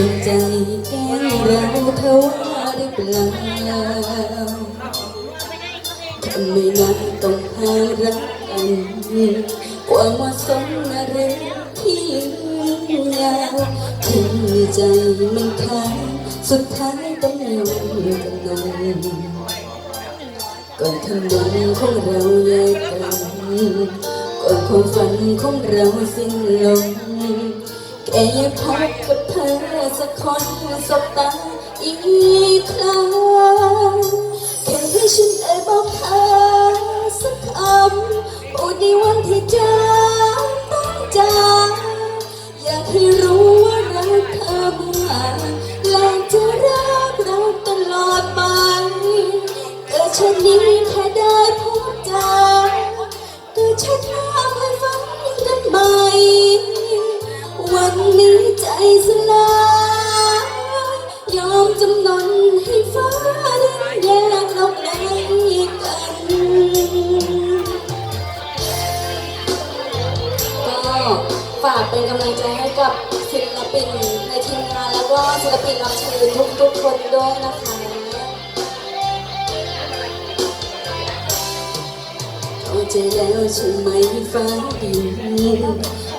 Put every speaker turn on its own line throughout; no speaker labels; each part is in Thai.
จงใจแกล้งเราเธอว่าหรือเปล่าทำไมนั้นต้องหารักกันความเหมาะสมนะเรื่องที่ยาวถึงใจมันค้างสุดท้ายต้องยอมจำนนก่อนถนนของเราแยกกันก่อนความฝันของเราสิ้นลมแค่พบกับ สักคนสบตาอีกครั้งแค่ให้ฉันได้บอกเธอสักคำพูดในวันที่เจอต้องจากอยากให้รู้ว่ารักเธอมากและจะรักเราตลอดไปเกิดชาตินี้แค่ได้พบเจอเกิดชาติหน้าไม่ฝันกันใหม่วันนี้ใจสลายำนนให้ฟ้าดินแยกเราไกลกันก็ฝากเป็นกำลังใจให้กับศิลปินในทีมงานแล้วก็ศิลปินรับเชิญทุกๆคนด้วยนะคะเข้าใจแล้วใช่ไหมฟ้าดิน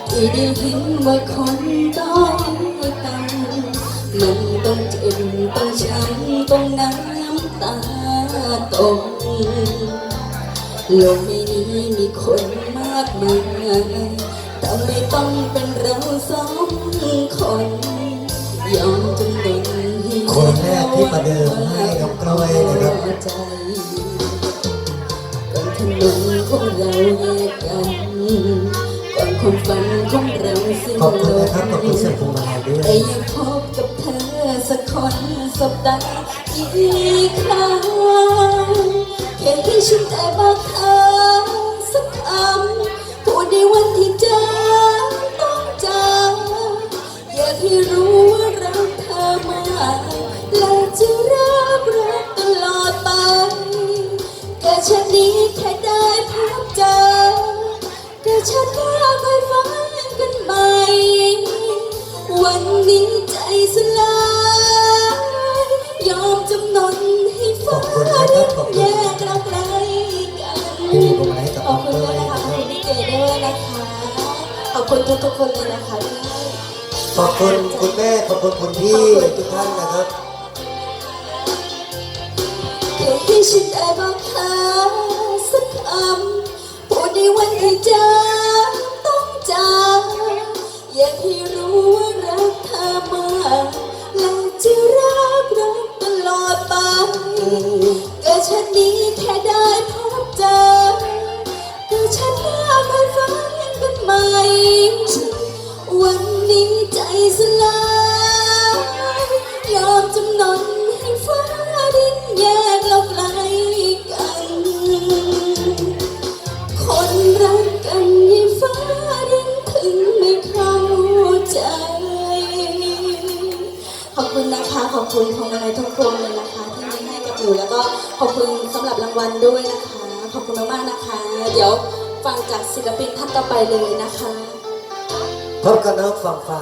ที่ได้เห็นว่าคนต้องตา ยมันต้องเจ็บต้องช้ำต้องน้ำตาตกโลกใบนี้มีคนมากมายแต่ไม่ต้องเป็นเราสองคนยอมจำนนให้
คนแรกที่ประเดิมให้น้องกล้วยนะครับ
ก่อนถนนของเราแยกกันก่อนความฝันของเราสิ้นลม
ขอบคุณนะครับขอบคุณเสียงพวงมาลัยด้วยั
บตาอีกครั้งแค่ให้ฉันได้บอกเธอสักคำพูดในวันที่เจอต้องจากอยากให้รู้ว่ารักเธอมากและจะรัก อบคุณทุกๆคนเลยนะคะที่ให้
ขอบคุณคุณแม่ขอบคุณคุณพี่ทุกท่านนะครับ
แค่ให้ฉันได้บอกเธอสักคำพูดในวันที่เจอต้องจากอยากให้รู้ว่ารักเธอมากและจะรักรักตลอดไปก็ฉันนี้แค่ได้พบเจอ นี้ใจสลายยอมจำนนให้ฟ้าดินแยกเราไกลกัน คนรักกันยิ่งฟ้าดินถึงไม่เข้าใจ ขอบคุณนะคะ ขอบคุณของอะไรทุกคนเลยนะคะที่มีให้กับหนูแล้วก็ขอบคุณสำหรับรางวัลด้วยนะคะ ขอบคุณมากๆนะคะ เดี๋ยวฟังจากศิลปินท่านต่อไปเลยนะคะ
พบกับน้องฟังฟ้า